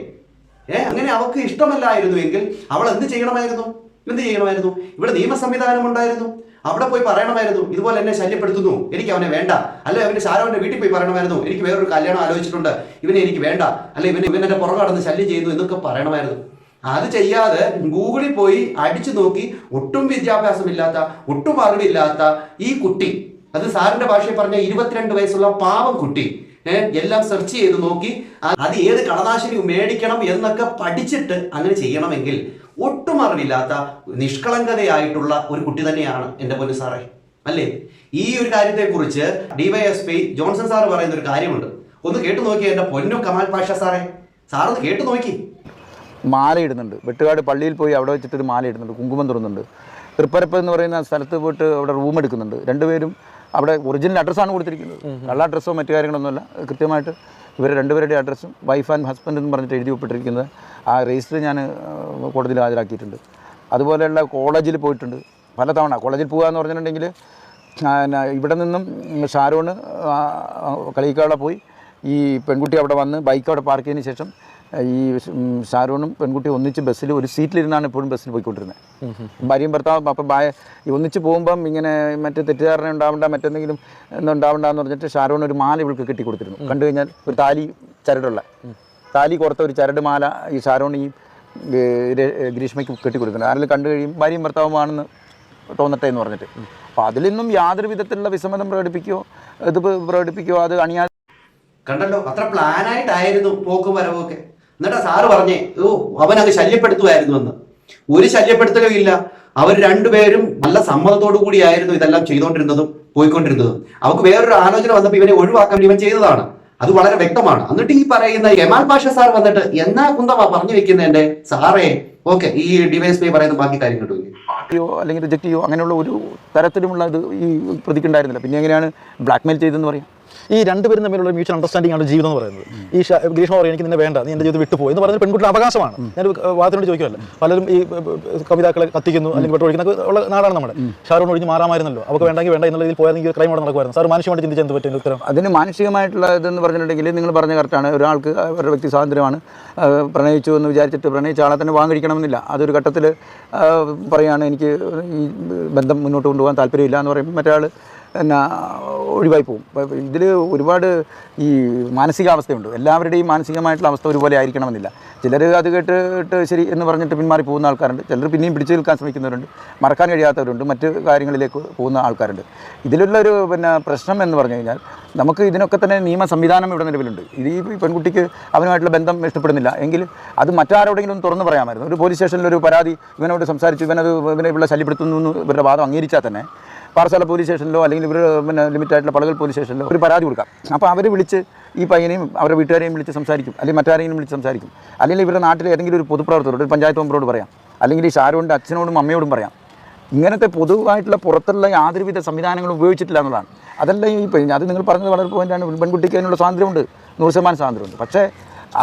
ഏഹ് അങ്ങനെ അവൾക്ക് ഇഷ്ടമല്ലായിരുന്നു എങ്കിൽ അവൾ എന്ത് ചെയ്യണമായിരുന്നു? എന്ത് ചെയ്യണമായിരുന്നു? ഇവിടെ നിയമ സംവിധാനം ഉണ്ടായിരുന്നു. അവിടെ പോയി പറയണമായിരുന്നു. ഇതുപോലെ എന്നെ ശല്യപ്പെടുത്തുന്നു. എനിക്ക് അവനെ വേണ്ട. അല്ലെ അവന്റെ ശാരവന്റെ വീട്ടിൽ പോയി പറയണമായിരുന്നു. എനിക്ക് വേറൊരു കല്യാണം ആലോചിച്ചിട്ടുണ്ട്. ഇവനെ എനിക്ക് വേണ്ട. അല്ലെ ഇവന് ഇവനെ പുറകെ കടന്ന് ശല്യം ചെയ്യുന്നു എന്നൊക്കെ പറയണമായിരുന്നു. അത് ചെയ്യാതെ ഗൂഗിളിൽ പോയി അടിച്ചു നോക്കി ഒട്ടും വിദ്യാഭ്യാസമില്ലാത്ത ഒട്ടും അറിവില്ലാത്ത ഈ കുട്ടി അത് സാറിന്റെ ഭാഷയിൽ പറഞ്ഞ ഇരുപത്തിരണ്ട് വയസ്സുള്ള പാവം കുട്ടി എല്ലാം സെർച്ച് ചെയ്ത് നോക്കി. അത് ഏത് കടനാശിനി മേടിക്കണം എന്നൊക്കെ പഠിച്ചിട്ട് അങ്ങനെ ചെയ്യണമെങ്കിൽ ഒട്ടും അറിവില്ലാത്ത നിഷ്കളങ്കതയായിട്ടുള്ള ഒരു കുട്ടി തന്നെയാണ് എന്റെ പൊന്നു സാറേ. അല്ലേ? ഈ ഒരു കാര്യത്തെക്കുറിച്ച് ഡിവൈഎസ്പി ജോൺസൺ സാറ് പറയുന്ന ഒരു കാര്യമുണ്ട്. ഒന്ന് കേട്ടു നോക്കി എന്റെ പൊന്നു കമാൽ പാഷ സാറേ. സാറൊന്ന് കേട്ടു നോക്കി. മാല ഇടുന്നുണ്ട്. വെട്ടുകാട് പള്ളിയിൽ പോയി അവിടെ വെച്ചിട്ട് ഒരു മാല ഇടുന്നുണ്ട്. കുങ്കുമം തുറന്നുണ്ട്. തൃപ്പരപ്പ് എന്ന് പറയുന്ന സ്ഥലത്ത് പോയിട്ട് അവിടെ റൂം എടുക്കുന്നുണ്ട്. രണ്ടുപേരും അവിടെ ഒറിജിനൽ അഡ്രസ്സാണ് കൊടുത്തിരിക്കുന്നത്. കള്ള അഡ്രസ്സോ മറ്റു കാര്യങ്ങളൊന്നുമല്ല. കൃത്യമായിട്ട് ഇവർ രണ്ടുപേരുടെ അഡ്രസ്സും വൈഫ് ആൻഡ് ഹസ്ബൻഡ് എന്ന് പറഞ്ഞിട്ട് എഴുതി ഒപ്പിട്ടിരിക്കുന്നത് ആ രജിസ്റ്റർ ഞാൻ കോടതിയിൽ ഹാജരാക്കിയിട്ടുണ്ട്. അതുപോലെയുള്ള കോളേജിൽ പോയിട്ടുണ്ട്. പലതവണ കോളേജിൽ പോകുക എന്ന് പറഞ്ഞിട്ടുണ്ടെങ്കിൽ ഇവിടെ നിന്നും ഷാരോണ് കളിക്കാവിടെ പോയി ഈ പെൺകുട്ടി അവിടെ വന്ന് ബൈക്ക് അവിടെ പാർക്ക് ചെയ്തതിന് ശേഷം ഈ ഷാരൂണും പെൺകുട്ടി പെൺകുട്ടിയും ഒന്നിച്ച് ബസ്സിൽ ഒരു സീറ്റിലിരുന്നാണ് എപ്പോഴും ബസ്സിൽ പോയിക്കൊണ്ടിരുന്നത്. ഭാര്യയും ഭർത്താവും അപ്പം ഭാര്യ ഈ ഒന്നിച്ച് പോകുമ്പം ഇങ്ങനെ മറ്റേ തെറ്റിദ്ധാരണ ഉണ്ടാവണ്ട മറ്റെന്തെങ്കിലും എന്താ ഉണ്ടാവണ്ട എന്ന് പറഞ്ഞിട്ട് ഷാരൂൺ ഒരു മാല ഇവൾക്ക് കെട്ടി കൊടുത്തിരുന്നു കണ്ടു കഴിഞ്ഞാൽ ഒരു താലി ചരടുള്ള. താലി കുറത്ത ഒരു ചരട് മാല ഈ ഷാരൂൺ ഈ ഗ്രീഷ്മയ്ക്ക് കെട്ടി കൊടുത്തിട്ടുണ്ട് ആരെങ്കിലും കണ്ടു കഴിയും ഭാര്യയും ഭർത്താവുമാണെന്ന് തോന്നട്ടെ എന്ന് പറഞ്ഞിട്ട്. അപ്പോൾ അതിൽ നിന്നും യാതൊരു വിധത്തിലുള്ള വിസമ്മതം പ്രകടിപ്പിക്കുകയോ ഇത് പ്രകടിപ്പിക്കുകയോ അത് അണിയാ കണ്ടല്ലോ അത്ര പ്ലാനായിട്ടായിരുന്നു പോക്കും വരവും ഒക്കെ എന്നിട്ടാ സാറ് പറഞ്ഞേ ഓ അവൻ അത് ശല്യപ്പെടുത്തുമായിരുന്നു എന്ന് ഒരു ശല്യപ്പെടുത്തലും ഇല്ല. അവർ രണ്ടുപേരും നല്ല സമ്മതത്തോടു കൂടിയായിരുന്നു ഇതെല്ലാം ചെയ്തുകൊണ്ടിരുന്നതും പോയിക്കൊണ്ടിരുന്നതും. അവർക്ക് വേറൊരു ആലോചന വന്നപ്പോൾ ഇവനെ ഒഴിവാക്കാൻ ഇവൻ ചെയ്തതാണ്. അത് വളരെ വ്യക്തമാണ്. എന്നിട്ട് ഈ പറയുന്ന കെമാൽ പാഷ സാർ വന്നിട്ട് എന്നാ കുന്തമാ പറഞ്ഞു വെക്കുന്ന എന്റെ സാറേ? ഓക്കെ ഈ ഡിവൈസ് പേ പറയുന്ന ബാക്കി കാര്യം കിട്ടും യോ അല്ലെങ്കിൽ റിജക്റ്റ് ചെയ്യോ? അങ്ങനെയുള്ള ഒരു തരത്തിലുമുള്ള ഇത് ഈ പ്രതിക്കുണ്ടായിരുന്നില്ല പിന്നെ എങ്ങനെയാണ് ബ്ലാക്ക്മെയിൽ ചെയ്തതെന്ന് പറയാം? ഈ രണ്ടുപേരും തമ്മിലുള്ള മ്യൂച്വൽ അണ്ടർസ്റ്റാൻഡിംഗ് ആണ് ജീവിതം എന്ന് പറയുന്നത്. ഈ ഗ്രീഷ്മ പറയും എനിക്ക് നിന്നെ വേണ്ട നീ എന്റെ ജീവിതം വിട്ടുപോയി എന്ന് പറയുന്നത് പെൺകുട്ടിയുടെ അവകാശമാണ്. ഞാൻ വാദത്തിനോട് ചോദിക്കുമല്ലോ പലരും ഈ കവിതാക്കളെ കത്തിക്കുന്നു അല്ലെങ്കിൽ വെട്ട് ഒഴിക്കുന്ന ഉള്ള നാടാണ് നമ്മുടെ. ഷാറൂൺ ഒഴിഞ്ഞ് മാറാമായിരുന്നല്ലോ. അവർക്ക് വേണ്ടെങ്കിൽ വേണ്ട എന്നുള്ള രീതിയിൽ പോയാൽ ക്രൈം അവിടെ നടക്കുമായിരുന്നു. സാർ മാനസികമായിട്ട് ചിന്തിച്ച് എന്ത് പറ്റും ഉത്തരം? അതിന് മാനസികമായിട്ടുള്ള ഇതെന്ന് പറഞ്ഞിട്ടുണ്ടെങ്കിൽ നിങ്ങൾ പറഞ്ഞ കറക്റ്റാണ് ഒരാൾക്ക് അവരുടെ വ്യക്തി സ്വാതന്ത്ര്യമാണ്. പ്രണയിച്ചു എന്ന് വിചാരിച്ചിട്ട് പ്രണയിച്ച ആളെ തന്നെ വാങ്ങിക്കണമെന്നില്ല അതൊരു ഘട്ടത്തിൽ പറയുകയാണ് എനിക്ക് ഈ ബന്ധം മുന്നോട്ട് കൊണ്ടുപോകാൻ താല്പര്യമില്ല എന്ന് പറയുമ്പോൾ മറ്റേ എന്നാ ഒഴിവായി പോകും. ഇതിൽ ഒരുപാട് ഈ മാനസികാവസ്ഥയുണ്ട്. എല്ലാവരുടെയും മാനസികമായിട്ടുള്ള അവസ്ഥ ഒരുപോലെ ആയിരിക്കണമെന്നില്ല. ചിലർ അത് കേട്ടിട്ട് ശരി എന്ന് പറഞ്ഞിട്ട് പിന്മാറി പോകുന്ന ആൾക്കാരുണ്ട്. ചിലർ പിന്നെയും പിടിച്ചു നിൽക്കാൻ ശ്രമിക്കുന്നവരുണ്ട്. മറക്കാൻ കഴിയാത്തവരുണ്ട്. മറ്റ് കാര്യങ്ങളിലേക്ക് പോകുന്ന ആൾക്കാരുണ്ട്. ഇതിലുള്ള ഒരു പിന്നെ പ്രശ്നം എന്ന് പറഞ്ഞു കഴിഞ്ഞാൽ നമുക്ക് ഇതിനൊക്കെ തന്നെ നിയമ സംവിധാനം ഇവിടെ നിലവിലുണ്ട്. ഇത് ഈ പെൺകുട്ടിക്ക് അവനുമായിട്ടുള്ള ബന്ധം ഇഷ്ടപ്പെടുന്നില്ല. എങ്കിൽ അത് മറ്റാരോടെങ്കിലും തുറന്ന് പറയാമായിരുന്നു. ഒരു പോലീസ് സ്റ്റേഷനിൽ ഒരു പരാതി ഇവനോട് സംസാരിച്ചു. ഇവനത് ഇവനെ ഇവിടെ ശല്യപ്പെടുത്തുന്നു ഇവരുടെ വാദം അംഗീകരിച്ചാൽ തന്നെ പാറശാല പോലീസ് സ്റ്റേഷനിലോ അല്ലെങ്കിൽ ഇവർ പിന്നെ ലിമിറ്റായിട്ടുള്ള പളകൾ പോലീസ് സ്റ്റേഷനിലോ ഒരു പരാതി കൊടുക്കാം. അപ്പോൾ അവർ വിളിച്ച് ഈ പയ്യനെയും അവരുടെ വീട്ടുകാരെയും വിളിച്ച് സംസാരിക്കും. അല്ലെങ്കിൽ മറ്റാരെയും വിളിച്ച് സംസാരിക്കും. അല്ലെങ്കിൽ ഇവരുടെ നാട്ടിലെ ഏതെങ്കിലും ഒരു പൊതുപ്രവർത്തകരോട് ഒരു പഞ്ചായത്ത് മെമ്പറോട് പറയാം. അല്ലെങ്കിൽ ഈ ഷാരോണിന്റെ അച്ഛനോടും അമ്മയോടും പറയാം. ഇങ്ങനത്തെ പൊതുവായിട്ടുള്ള പുറത്തുള്ള യാതൊരുവിധ സംവിധാനങ്ങളും ഉപയോഗിച്ചിട്ടില്ല എന്നുള്ളതാണ്. അതല്ല ഈ പയ്യൻ അത് നിങ്ങൾ പറഞ്ഞത് വളരെ പോയിന്റാണ് പെൺകുട്ടിക്ക് അതിനുള്ള സ്വാതന്ത്ര്യമുണ്ട്. നൂറ് ശതമാനം സ്വാതന്ത്ര്യമുണ്ട്. പക്ഷേ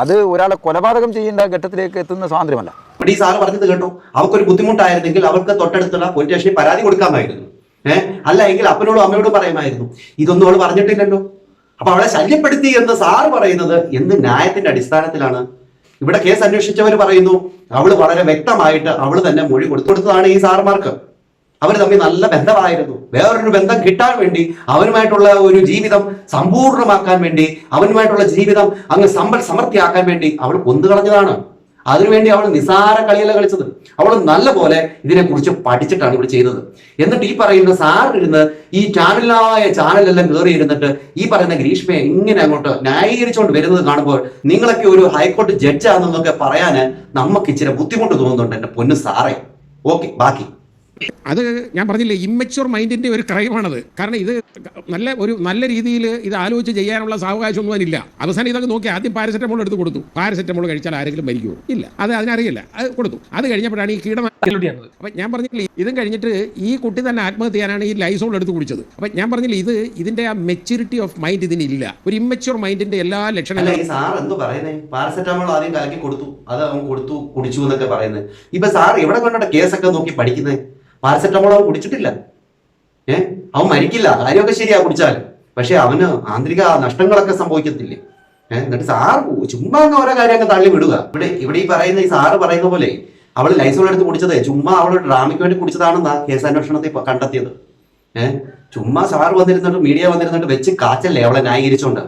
അത് ഒരാളെ കൊലപാതകം ചെയ്യേണ്ട ഘട്ടത്തിലേക്ക് എത്തുന്ന സ്വാതന്ത്ര്യമല്ല. ഇവിടെ ഈ സാറ് പറഞ്ഞത് കേട്ടോ. അവർക്കൊരു ബുദ്ധിമുട്ടായിരുന്നെങ്കിൽ അവർക്ക് തൊട്ടടുത്തുള്ള പോലീസ് സ്റ്റേഷനിൽ പരാതി കൊടുക്കാമായിരുന്നു. ഏഹ് അല്ല എങ്കിൽ അപ്പനോടും അമ്മയോടും പറയുമായിരുന്നു ഇതൊന്നും അവൾ പറഞ്ഞിട്ടില്ലല്ലോ. അപ്പൊ അവളെ ശല്യപ്പെടുത്തി എന്ന് സാറ് പറയുന്നത് എന്ത് ന്യായത്തിന്റെ അടിസ്ഥാനത്തിലാണ്? ഇവിടെ കേസ് അന്വേഷിച്ചവർ പറയുന്നു അവൾ വളരെ വ്യക്തമായിട്ട് അവൾ തന്നെ മൊഴി കൊടുത്തു കൊടുത്തതാണ് ഈ സാറുമാർക്ക് അവർ തമ്മിൽ നല്ല ബന്ധമായിരുന്നു. വേറൊരു ബന്ധം കിട്ടാൻ വേണ്ടി അവനുമായിട്ടുള്ള ഒരു ജീവിതം സമ്പൂർണമാക്കാൻ വേണ്ടി അവനുമായിട്ടുള്ള ജീവിതം അങ്ങ് സമ്പൽ സമൃദ്ധിയാക്കാൻ വേണ്ടി അവൾ കൊന്നുകളഞ്ഞതാണ്. അതിനുവേണ്ടി അവൾ നിസാര കളിയല്ല കളിച്ചത്. അവൾ നല്ല പോലെ ഇതിനെക്കുറിച്ച് പഠിച്ചിട്ടാണ് ഇവിടെ ചെയ്തത്. എന്നിട്ട് ഈ പറയുന്ന സാർ ഇരുന്ന് ഈ ചാനലായ ചാനലെല്ലാം കയറി ഇരുന്നിട്ട് ഈ പറയുന്ന ഗ്രീഷ്മയെ ഇങ്ങനെ അങ്ങോട്ട് ന്യായീകരിച്ചുകൊണ്ട് വരുന്നത് കാണുമ്പോൾ നിങ്ങളൊക്കെ ഒരു ഹൈക്കോടതി ജഡ്ജാണെന്നൊക്കെ പറയാൻ നമുക്ക് ഇച്ചിരി ബുദ്ധിമുട്ട് തോന്നുന്നുണ്ട് എന്റെ പൊന്ന് സാറേ ഓക്കെ ബാക്കി. അത് ഞാൻ പറഞ്ഞില്ലേ ഇമ്മച്യൂർ മൈൻഡിന്റെ ഒരു ക്രൈമാണത് കാരണം ഇത് നല്ല ഒരു നല്ല രീതിയിൽ ഇത് ആലോചിച്ച് ചെയ്യാനുള്ള സാവകാശമൊന്നും അതിനില്ല. അവസാനം ഇതൊക്കെ നോക്കി ആദ്യം പാരസെറ്റമോൾ എടുത്ത് കൊടുത്തു. പാരസെറ്റമോൾ കഴിച്ചാൽ ആരെങ്കിലും മരിക്കുമോ ഇല്ല. അത് അതിനറിയില്ല. അത് കൊടുത്തു. അത് കഴിഞ്ഞപ്പോഴാണ് ഈ കീടം അപ്പം ഞാൻ പറഞ്ഞില്ലേ ഇതും കഴിഞ്ഞിട്ട് ഈ കുട്ടി തന്നെ ആത്മഹത്യ ചെയ്യാനാണ് ഈ ലൈസോൾ എടുത്ത് കുടിച്ചത്. അപ്പം ഞാൻ പറഞ്ഞില്ലേ ഇത് ഇതിന്റെ ആ മെച്യൂരിറ്റി ഓഫ് മൈൻഡ് ഇതിനില്ല. ഒരു ഇമ്മച്യൂർ മൈൻഡിന്റെ എല്ലാ ലക്ഷണങ്ങളും സാർ എന്തോ പറയുന്നത് പാരസെറ്റമോൾ ആദ്യം കലക്കി കൊടുത്തു. അത് അവൻ കൊടുത്തു കുടിച്ചു എന്നൊക്കെ പറയുന്നത് ഇപ്പൊ സാർ എവിടെ കൊണ്ടാണ് കേസൊക്കെ നോക്കി പഠിക്കുന്നത് പാരസെറ്റാമോൾ അവൻ കുടിച്ചിട്ടില്ല. ഏ? അവൻ മരിക്കില്ല. കാര്യമൊക്കെ ശരിയാ കുടിച്ചാൽ പക്ഷെ അവന് ആന്തരിക നഷ്ടങ്ങളൊക്കെ സംഭവിക്കത്തില്ലേ? ഏഹ് എന്നിട്ട് സാർ ചുമ്മാ അങ്ങ് ഓരോ കാര്യമൊക്കെ തള്ളി വിടുക. ഇവിടെ ഇവിടെ ഈ പറയുന്ന ഈ സാറ് പറയുന്ന പോലെ അവൾ ലൈസോൾ എടുത്ത് കുടിച്ചത്. ചുമ്മാ അവൾ ഡ്രാമയ്ക്ക് വേണ്ടി കുടിച്ചതാണെന്നാ കേസന്വേഷണത്തിൽ അന്വേഷണത്തിൽ കണ്ടെത്തിയത്. ഏഹ് ചുമ്മാ സാർ വന്നിരുന്നിട്ട് മീഡിയ വന്നിരുന്നിട്ട് വെച്ച് കാച്ചല്ലേ അവളെ ന്യായീകരിച്ചോണ്ട്?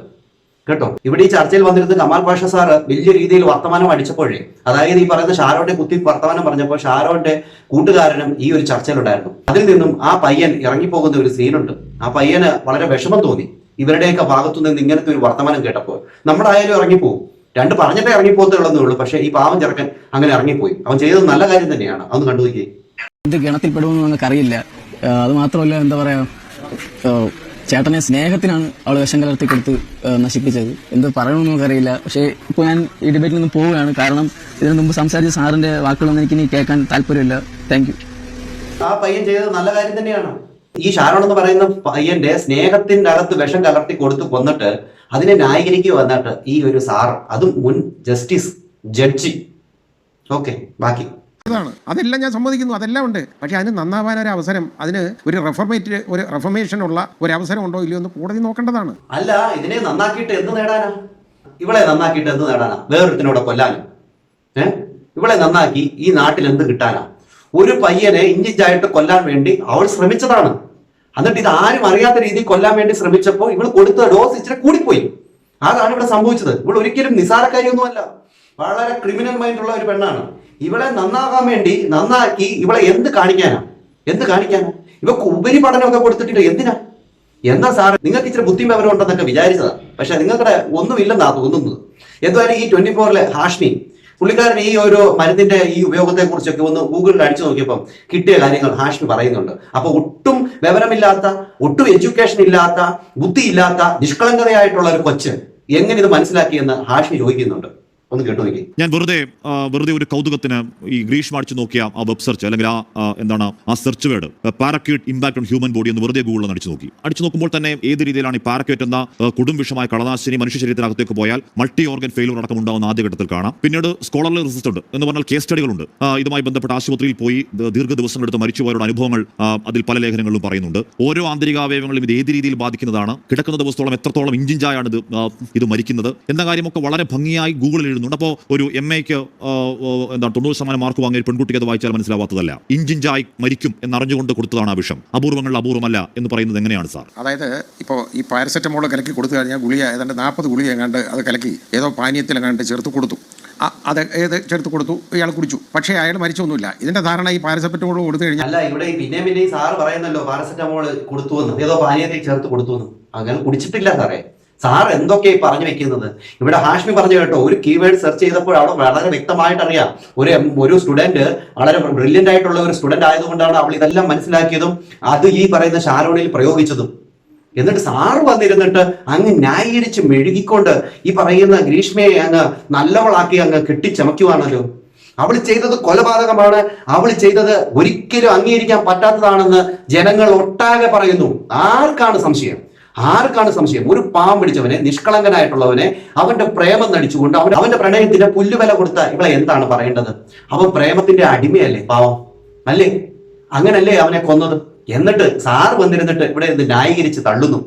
കേട്ടോ? ഇവിടെ ഈ ചർച്ചയിൽ വന്നിരുന്നത് കമാൽ പാഷ സാറ് വലിയ രീതിയിൽ വർത്തമാനം അടിച്ചപ്പോഴേ അതായത് ഈ പറയുന്ന ഷാരോന്റെ കുത്തി വർത്തമാനം പറഞ്ഞപ്പോൾ ഷാരോന്റെ കൂട്ടുകാരനും ഈ ഒരു ചർച്ചയിൽ ഉണ്ടായിരുന്നു അതിൽ നിന്നും ആ പയ്യൻ ഇറങ്ങിപ്പോകുന്ന ഒരു സീനുണ്ട്. ആ പയ്യന് വളരെ വിഷമം തോന്നി. ഇവരുടെയൊക്കെ ഭാഗത്തു നിന്ന് ഇങ്ങനത്തെ ഒരു വർത്തമാനം കേട്ടപ്പോൾ. നമ്മളായാലും ഇറങ്ങിപ്പോകും. രണ്ട് പറഞ്ഞിട്ടേ ഇറങ്ങിപ്പോകത്തുള്ളൂ ഉള്ളൂ പക്ഷേ ഈ പാവം ചെറുക്കൻ അങ്ങനെ ഇറങ്ങിപ്പോയി. അവൻ ചെയ്തത് നല്ല കാര്യം തന്നെയാണ്. അതൊന്ന് കണ്ടു നോക്കിയേ. ഇത് ഗണത്തിൽ പെടുമെന്ന് നമുക്ക് അറിയില്ല അത് മാത്രമല്ല എന്താ പറയാ ചേട്ടനെ സ്നേഹത്തിനാണ് അവൾ വിഷം കലർത്തി കൊടുത്ത് നശിപ്പിച്ചത്. എന്ത് പറയണമെന്ന് നമുക്കറിയില്ല. പക്ഷേ ഇപ്പോൾ ഞാൻ ഈ ഡിബേറ്റിൽ നിന്ന് പോവുകയാണ്. കാരണം ഇതിനു മുമ്പ് സംസാരിച്ച സാറിന്റെ വാക്കുകളൊന്നും എനിക്ക് ഇനി കേൾക്കാൻ താല്പര്യമില്ല. താങ്ക് ആ പയ്യൻ ചെയ്തത് നല്ല കാര്യം തന്നെയാണ്. ഈ ഷാരോൺ എന്ന് പറയുന്ന പയ്യന്റെ സ്നേഹത്തിന്റെ അകത്ത് വിഷം കലർത്തി കൊടുത്ത് കൊന്നിട്ട് അതിനെ ന്യായീകരിക്കുക വന്നിട്ട് ഈ ഒരു സാർ അതും മുൻ ജസ്റ്റിസ് ജഡ്ജി. ഓക്കെ ബാക്കി. അതാണ്. അതെല്ലാം ഞാൻ സമ്മതിക്കുന്നു. അതെല്ലാം ഉണ്ട്. പക്ഷേ അതിന് നന്നാവാൻ ഒരു അവസരം അതിന് ഒരു റെഫർമേറ്റ് ഒരു റെഫർമേഷൻ ഉള്ള ഒരു അവസരം ഉണ്ടോ ഇല്ലയോ എന്ന് കോടതി നോക്കേണ്ടതാണ്. അല്ല ഇതിനെ നന്നാക്കിയിട്ട് എന്ത് നേടാനാ? ഇവളെ നന്നാക്കിയിട്ട് എന്ത് നേടാനാ? വേറൊരുത്തിനോട് കൊല്ലാനും. ഏ? ഇവളെ നന്നാക്കി ഈ നാട്ടിൽ എന്ത് കിട്ടാനാ? ഒരു പയ്യനെ ഇഞ്ചിഞ്ചായിട്ട് കൊല്ലാൻ വേണ്ടി അവൾ ശ്രമിച്ചതാണ്. എന്നിട്ട് ഇത് ആരും അറിയാത്ത രീതിയിൽ കൊല്ലാൻ വേണ്ടി ശ്രമിച്ചപ്പോൾ ഇവൾ കൊടുത്ത ഡോസ് ഇച്ചിരി കൂടിപ്പോയി. അതാണ് ഇവിടെ സംഭവിച്ചത്. ഇവൾ ഒരിക്കലും നിസാരക്കാരിയൊന്നുമല്ല. വളരെ ക്രിമിനൽ മൈൻഡ് ഉള്ള ഒരു പെണ്ണാണ്. ഇവളെ നന്നാകാൻ വേണ്ടി നന്നാക്കി ഇവളെ എന്ത് കാണിക്കാനാ? എന്ത് കാണിക്കാനാ? ഇവക്ക് ഉപരിപഠനമൊക്കെ കൊടുത്തിട്ടില്ല എന്തിനാ? എന്താ സാറ് നിങ്ങൾക്ക് ഇച്ചിരി ബുദ്ധിയും വിവരം ഉണ്ടെന്നൊക്കെ വിചാരിച്ചതാ. പക്ഷെ നിങ്ങളുടെ ഒന്നുമില്ലെന്നാ തോന്നുന്നത്. എന്തായാലും ഈ ട്വന്റി ഫോറിലെ ഹാഷ്മി പുള്ളിക്കാരൻ ഈ ഒരു മരുന്നിന്റെ ഈ ഉപയോഗത്തെ കുറിച്ചൊക്കെ ഒന്ന് ഗൂഗിളിൽ അടിച്ചു നോക്കിയപ്പോൾ കിട്ടിയ കാര്യങ്ങൾ ഹാഷ്മി പറയുന്നുണ്ട്. അപ്പൊ ഒട്ടും വിവരമില്ലാത്ത ഒട്ടും എഡ്യൂക്കേഷൻ ഇല്ലാത്ത ബുദ്ധിയില്ലാത്ത നിഷ്കളങ്കതയായിട്ടുള്ള ഒരു കൊച്ച് എങ്ങനെ ഇത് മനസ്സിലാക്കിയെന്ന് ഹാഷ്മി ചോദിക്കുന്നുണ്ട്. ഒന്ന് കേട്ടു നോക്കി. ഞാൻ വെറുതെ വെറുതെ ഒരു കൗതുകത്തിന് ഈ ഗ്രീഷ് അടിച്ചു നോക്കിയ ആ വെബ് സെർച്ച് അല്ലെങ്കിൽ ആ എന്താണ് ആ search word parachute impact on human body എന്ന് വെറുതെ ഗൂഗിളിൽ അടിച്ചു നോക്കി. അടിച്ചു നോക്കുമ്പോൾ തന്നെ ഏത് രീതിയിലാണ് ഈ പാരക്യൂട്ട് എന്ന കൊടും വിഷമായ കളനാശിനി മനുഷ്യ ശരീരത്തിനകത്തേക്ക് പോയാൽ മൾട്ടി ഓർഗൻ ഫെയിലൂർ അടക്കം ഉണ്ടാകുന്ന ആദ്യഘട്ടത്തിൽ കാണാം. പിന്നീട് സ്കോളർലി റിസർച്ച് ഉണ്ട് എന്ന് പറഞ്ഞാൽ കേസ് സ്റ്റഡികളുണ്ട് ഇതുമായി ബന്ധപ്പെട്ട ആശുപത്രിയിൽ പോയി ദീർഘ ദിവസങ്ങളെടുത്ത് മരിച്ചുപോയവരുടെ അനുഭവങ്ങൾ അതിൽ പല ലേഖനങ്ങളും പറയുന്നുണ്ട്. ഓരോ ആന്തരികാവയവങ്ങളും ഇത് ഏത് രീതിയിൽ ബാധിക്കുന്നതാണ് കിടക്കുന്ന ദിവസത്തോളം എത്രത്തോളം ഇഞ്ചിഞ്ചായാണ് ഇത് ഇത് മരിക്കുന്നത് എന്ന കാര്യമൊക്കെ വളരെ ഭംഗിയായി ഗൂഗിളിൽ എഴുതുന്നുണ്ട്. അപ്പോൾ ഒരു എം എക്ക് എന്താണ് തൊണ്ണൂറ് ശതമാനം മാർക്ക് വാങ്ങിയ പെൺകുട്ടിക്ക് അത് വായിച്ചാൽ മനസ്സിലാവാത്തതല്ല. ഇഞ്ചിഞ്ചായി മരിക്കും എന്നറിഞ്ഞുകൊണ്ട് കൊടുത്തതാണ് ആ വിഷം. അപൂർവങ്ങൾ അപൂർവമല്ല എന്ന് പറയുന്നത് എങ്ങനെയാണ് സാർ? അതായത് ഇപ്പോൾ ഈ പാരസെറ്റമോൾ കലക്കി കൊടുത്തു കഴിഞ്ഞാൽ ഗുളിക ഏതാണ്ട് നാൽപ്പത് ഗുളിക എങ്ങാണ്ട് അത് കലക്കി ഏതോ പാനീയത്തിൽ എങ്ങാണ്ട് ചേർത്ത് കൊടുത്തു. അത് ഏത് ചേർത്ത് കൊടുത്തു? ഇയാൾ കുടിച്ചു. പക്ഷേ അയാൾ മരിച്ചൊന്നുമില്ല. ഇതിന്റെ ധാരണ ഈ പാരസെറ്റമോൾ കൊടുത്തു കഴിഞ്ഞാൽ അല്ല ഇവിടെ ഈ പിന്നെ പിന്നെ ഈ സാറ് പറയുന്നല്ലോ പാരസെറ്റമോൾ കൊടുത്തു എന്ന്. ഏതോ പാനീയത്തിൽ ചേർത്ത് കൊടുത്തു എന്ന്. അങ്ങനെ കുടിച്ചിട്ടില്ല സാറേ. സാർ എന്തൊക്കെ പറഞ്ഞു വെക്കുന്നത്? ഇവിടെ ഹാഷ്മി പറഞ്ഞു കേട്ടോ ഒരു കീവേഡ് സെർച്ച് ചെയ്തപ്പോൾ അവിടെ വളരെ വ്യക്തമായിട്ട് അറിയാം. ഒരു ഒരു സ്റ്റുഡന്റ് വളരെ ബ്രില്യന്റ് ആയിട്ടുള്ള ഒരു സ്റ്റുഡന്റ് ആയതുകൊണ്ടാണ് അവൾ ഇതെല്ലാം മനസ്സിലാക്കിയതും അത് ഈ പറയുന്ന ഷാരോണിൽ പ്രയോഗിച്ചതും. എന്നിട്ട് സാറ് വന്നിരുന്നിട്ട് അങ്ങ് ന്യായീകരിച്ച് മെഴുകിക്കൊണ്ട് ഈ പറയുന്ന ഗ്രീഷ്മയെ അങ്ങ് നല്ലവളാക്കി അങ്ങ് കെട്ടിച്ചമയ്ക്കുവാണല്ലോ. അവൾ ചെയ്തത് കൊലപാതകമാണ്. അവൾ ചെയ്തത് ഒരിക്കലും അംഗീകരിക്കാൻ പറ്റാത്തതാണെന്ന് ജനങ്ങൾ ഒട്ടാകെ പറയുന്നു. ആർക്കാണ് സംശയം? ആർക്കാണ് സംശയം? ഒരു പാവം പിടിച്ചവനെ നിഷ്കളങ്കനായിട്ടുള്ളവനെ അവന്റെ പ്രേമം നടിച്ചുകൊണ്ട് അവൻ അവന്റെ പ്രണയത്തിന് പുല്ലുവില കൊടുത്ത ഇവളെ എന്താണ് പറയേണ്ടത്? അവൻ പ്രേമത്തിന്റെ അടിമയല്ലേ പാവം? അല്ലേ? അങ്ങനല്ലേ അവനെ കൊന്നത്? എന്നിട്ട് സാർ വന്നിരുന്നിട്ട് ഇവിടെ എന്ത് ന്യായീകരിച്ച് തള്ളുന്നു?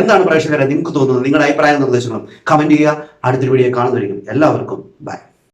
എന്താണ് പ്രേക്ഷകരെ നിങ്ങൾക്ക് തോന്നുന്നത്? നിങ്ങളുടെ അഭിപ്രായ നിർദ്ദേശങ്ങളും കമന്റ് ചെയ്യുക. അടുത്തൊരു വീഡിയോ കാണുന്നതായിരിക്കും എല്ലാവർക്കും ബൈ